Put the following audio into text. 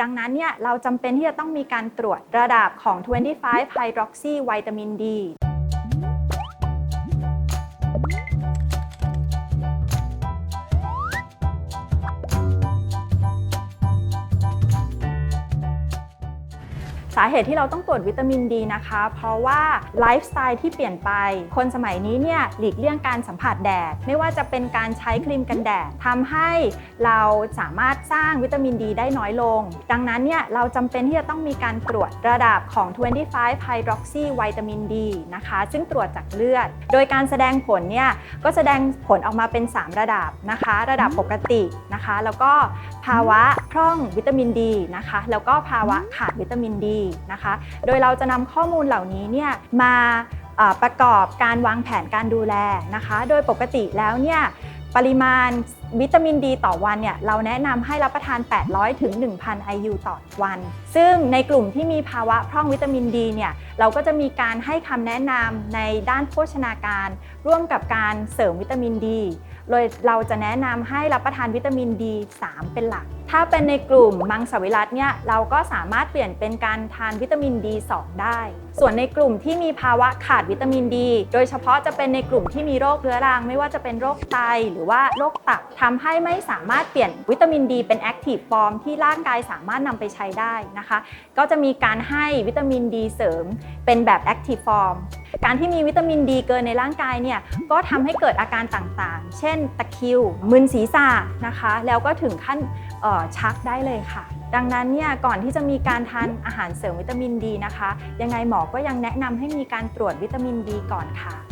ดังนั้นเนี่ยเราจำเป็นที่จะต้องมีการตรวจระดับของ 25 hydroxy วิตามิน D สาเหตุที่เราต้องตรวจวิตามินดีนะคะ เพราะว่าไลฟ์สไตล์ที่เปลี่ยนไป คนสมัยนี้เนี่ยหลีกเลี่ยงการสัมผัสแดด ไม่ว่าจะเป็นการใช้ครีมกันแดดทำให้เราสามารถสร้างวิตามินดีได้น้อยลง ดังนั้นเนี่ยเราจำเป็นที่จะต้องมีการตรวจระดับของ 25 hydroxy วิตามินดีนะคะ ซึ่งตรวจจากเลือด โดยการแสดงผลเนี่ยก็แสดงผลออกมาเป็น 3 ระดับนะคะ ระดับปกตินะคะ แล้วก็ภาวะพร่องวิตามินดีนะคะ แล้วก็ภาวะขาดวิตามินดีนะคะ โดยเราจะนำข้อมูลเหล่านี้เนี่ยมาประกอบการวางแผนการดูแลนะคะ โดยปกติแล้วเนี่ยปริมาณวิตามินดีต่อวันเนี่ยเราแนะนำให้รับประทาน 800 ถึง 1,000 IU ต่อวัน ซึ่งในกลุ่มที่มีภาวะพร่องวิตามินดีเนี่ยเราก็จะมีการให้คำแนะนำในด้านโภชนาการ ร่วมกับการเสริมวิตามินดี โดยเราจะแนะนำให้รับประทานวิตามินดี 3 เป็นหลัก ถ้าเป็นในกลุ่มมังสวิรัตเนี่ยเราก็สามารถเปลี่ยนเป็นการทานวิตามินดี2ได้ ส่วนในกลุ่มที่มีภาวะขาดวิตามินดี โดยเฉพาะจะเป็นในกลุ่มที่มีโรคเรื้อรัง ไม่ว่าจะเป็นโรคไตหรือว่าโรคตับทำให้ไม่สามารถเปลี่ยนวิตามินดีเป็นแอคทีฟฟอร์มที่ร่างกายสามารถนำไปใช้ได้นะคะ ก็จะมีการให้วิตามินดีเสริมเป็นแบบแอคทีฟฟอร์มการที่มีวิตามินดีเกินในร่างกายเนี่ยก็ทำให้เกิดอาการต่างๆ เช่นตะคิว มึนศีรษะนะคะ แล้วก็ถึงขั้นชักได้เลยค่ะ ดังนั้นเนี่ยก่อนที่จะมีการทานอาหารเสริมวิตามินดีนะคะ ยังไงหมอก็ยังแนะนำให้มีการตรวจวิตามินดีก่อนค่ะ